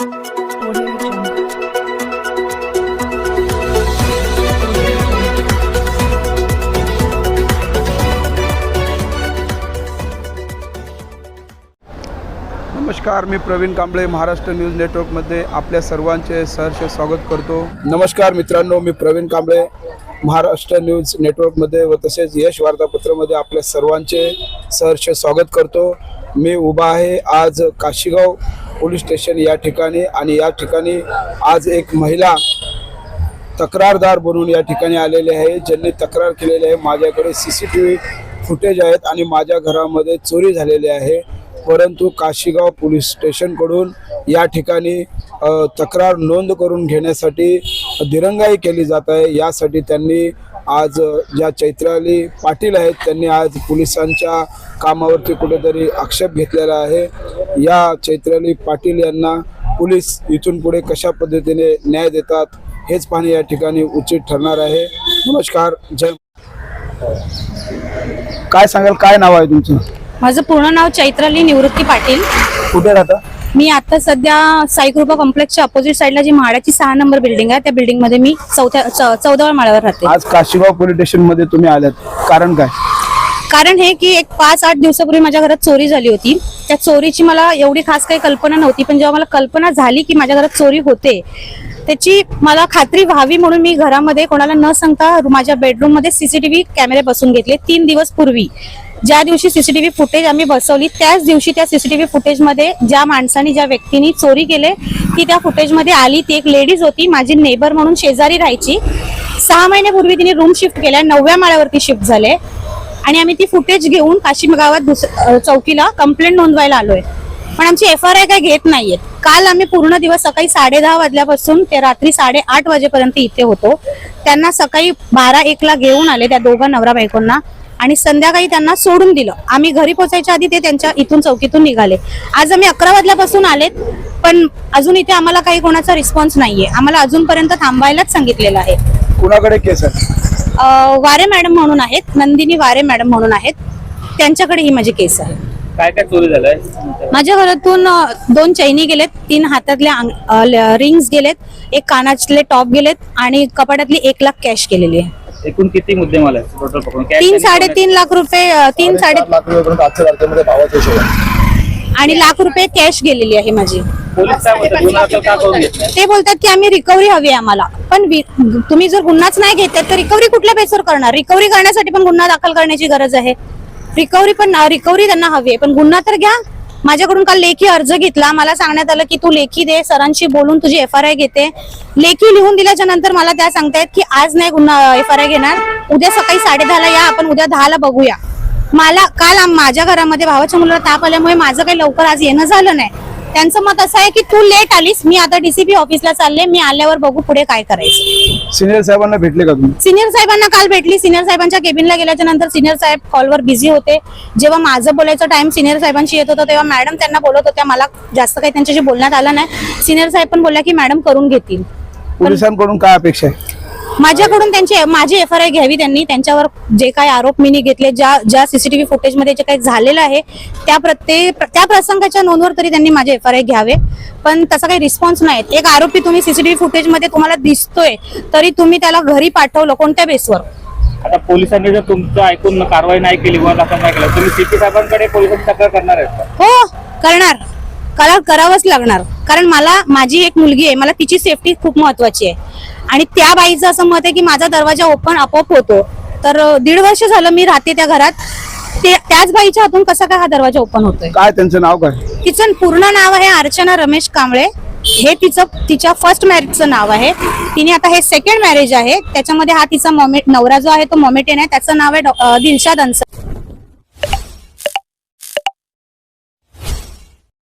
नमस्कार मी प्रवीण कांबळे महाराष्ट्र न्यूज नेटवर्कमध्ये आपल्या सर्वांचे सहर्ष स्वागत करतो. नमस्कार मित्रांनो मी प्रवीण कांबळे महाराष्ट्र न्यूज नेटवर्कमध्ये व तसेच यश वार्तापत्रामध्ये आपल्या सर्वांचे सहर्ष स्वागत करतो. मी उभा आहे आज काशीगाव पोलीस स्टेशन या ठिकाणी आणि या ठिकाणी आज एक महिला तक्रारदार बनून या ठिकाणी आलेले आहे ज्यांनी तक्रार केलेली आहे. माझ्याकडे C C T V footage आहेत आणि माझ्या घरामध्ये चोरी झालेली आहे. परंतु काशीगाव पोलीस स्टेशनकडून या ठिकाणी तक्रार नोंद करून घेण्यासाठी दिरंगाई केली जात आहे. यासाठी त्यांनी आज ज्या चैत्राली पाटील आहेत त्यांनी आज पोलिसांच्या कामावरती कुठेतरी आक्षेप घेतलेला आहे. या चैत्राली पाटील यांना पोलीस इथून पुढे कशा पद्धतीने न्याय देतात हेच पाहणे या ठिकाणी उचित ठरणार आहे. नमस्कार जय काय सांगाल काय नाव आहे तुमचं? माझं पूर्ण नाव चैत्राली निवृत्ती पाटील. कुठे राहता? मी आता सध्या साई कृपा कॉम्प्लेक्सच्या अपोजिट साईडला जी म्हाडाची सहा नंबर बिल्डिंग आहे त्या बिल्डिंगमध्ये मी चौथ्या चौदाव्या माळ्यावर राहते. आज काशीगाव पोलीस स्टेशनमध्ये तुम्ही आल्यात. कारण काय? कारण हे की एक पाच आठ दिवसापूर्वी माझ्या घरात चोरी झाली होती. त्या चोरीची मला एवढी खास काही कल्पना नव्हती पण जेव्हा मला कल्पना झाली की माझ्या घरात चोरी होते त्याची मला खात्री व्हावी म्हणून मी घरामध्ये कोणाला न सांगता माझ्या बेडरूममध्ये सीसीटीव्ही कॅमेरे बसून घेतले. तीन दिवस पूर्वी ज्या दिवशी सीसीटीव्ही फुटेज आम्ही बसवली त्याच दिवशी त्या सीसीटीव्ही फुटेजमध्ये ज्या माणसाने ज्या व्यक्तीने चोरी केले ती त्या फुटेजमध्ये आली. ती एक लेडीज होती माझी नेबर म्हणून शेजारी राहायची. सहा महिन्यापूर्वी तिने रूम शिफ्ट केल्या नवव्या माळ्यावरती शिफ्ट झाले. आणि आम्ही ती फुटेज घेऊन काशी गावात दुस- चौकीला कंप्लेंट नोंदवायला आलोय. पण आमची एफ आर आय काय घेत नाहीये काल आम्ही पूर्ण दिवस सकाळी साडे दहा वाजल्यापासून ते रात्री साडेआठ वाजेपर्यंत इथे होतो. त्यांना सकाळी बारा एकला घेऊन आले त्या दोघा नवरा बायकोंना आणि संध्याकाळी त्यांना सोडून दिलं. आम्ही घरी पोहोचायच्या आधी ते त्यांच्या इथून चौकीतून निघाले. आज आम्ही अकरा वाजल्यापासून आलेत पण अजून इथे आम्हाला काही कोणाचा रिस्पॉन्स नाहीये. आम्हाला अजूनपर्यंत थांबायलाच सांगितलेलं आहे. कुणाकडे केस आहे वारे मॅडम म्हणून आहेत नंदिनी वारे मॅडम म्हणून आहेत. त्यांच्याकडे ही माझी केस आहे. काय काय चोरी झालंय? माझ्या घरातून अ, दोन चैनी गेलेत तीन हातातल्या रिंग्स गेलेत एक कानातले टॉप गेलेत आणि कपाटातली एक लाख कॅश गेलेली आहे. एकूण किती मुद्देमाल आहे टोटल पकडून Cash तीन आणि साडेतीन लाख रुपये अ, तीन साडे लाख रुपयेपर्यंत आजच्या तारखेमध्ये भावाचा हिशोब आहे. आणि लाख रुपये कॅश गेलेली आहे माझी. पोलीस काय म्हणतात गुन्हा दाखल का करून घेत नाही ते बोलतात की आम्ही रिकव्हरी हवी आहे आम्हाला. पण तुम्ही जर गुन्हाच नाही घेतात तर रिकव्हरी कुठल्या बेसवर करणार? रिकव्हरी करण्यासाठी पण गुन्हा दाखल करण्याची गरज आहे. रिकव्हरी पण रिकव्हरी त्यांना हवी आहे. पण गुन्हा तर घ्या. माझ्याकडून काल लेखी अर्ज घेतला. मला सांगण्यात आलं की तू लेखी दे सरांशी बोलून तुझी एफ आर आय घेते. लेखी लिहून दिल्याच्या नंतर मला त्या सांगतायत की आज नाही गुन्हा एफ आर आय घेणार. उद्या सकाळी साडे ला या. आपण उद्या दहाला बघूया. मला काल माझ्या घरामध्ये भावाच्या मुलाला ताप आल्यामुळे माझं काही लवकर आज येणं झालं नाही. त्यांचं मत असं आहे की तू लेट आलीस मी आता डीसीपी ऑफिसला चालले मी आल्यावर बघू पुढे काय करायचं. सिनियर साहेबांना भेटले का तुम्ही? सिनियर साहेबांना काल भेटली. सिनियर साहेबांच्या केबिनला गेल्याच्यानंतर सिनियर साहेब कॉलवर बिझी होते. जेव्हा माझं बोलायचं टाइम सिनियर साहेबांशी येत होता तेव्हा मॅडम त्यांना बोलत होत्या. मला जास्त काही त्यांच्याशी बोलण्यात आलं नाही. सिनियर साहेब पण बोलल्या की मॅडम करून घेतील. पोलिसांकडून काय अपेक्षा आहे? माझ्याकडून त्यांची माझी एफ आय घ्यावी त्यांनी. त्यांच्यावर जे काही आरोप मिनी घेतले ज्या ज्या सीसीटीव्ही फुटेजमध्ये जे काही झालेलं आहे त्या प्रत्येक त्या प्रसंगाच्या नोंदवर तरी त्यांनी माझे एफ आर आय घ्यावे. पण तसा काही रिस्पॉन्स नाही. एक आरोपी तुम्ही सीसीटीव्ही फुटेजमध्ये तुम्हाला दिसतोय तरी तुम्ही त्याला घरी पाठवलं कोणत्या बेसवर आता पोलिसांनी जर तुमचं ऐकून कारवाई नाही केली दाखल नाही केला तुम्ही सीपी साहेबांकडे पोलिसांची तक्रार करणार आहेत का? हो करणार. करा करावंच लागणार. कारण मला माझी एक मुलगी आहे मला तिची सेफ्टी खूप महत्वाची आहे. आणि त्या बाईचं असं मत आहे की माझा दरवाजा ओपन आपोआप होतो. तर दीड वर्ष झालं मी राहते त्या घरात. ते त्याच बाईच्या हातून कसा काय हा दरवाजा ओपन होतोय? काय त्यांचं नाव काय? तिचं पूर्ण नाव आहे अर्चना रमेश कांबळे. हे तिचं तिच्या फर्स्ट मॅरेजचं नाव आहे. तिने आता हे सेकंड मॅरेज आहे. त्याच्यामध्ये हा तिचा मॉमेट नवरा जो आहे तो मॉमेटेन आहे. त्याचं नाव आहे डॉ- अं, दिलशाद अन्सर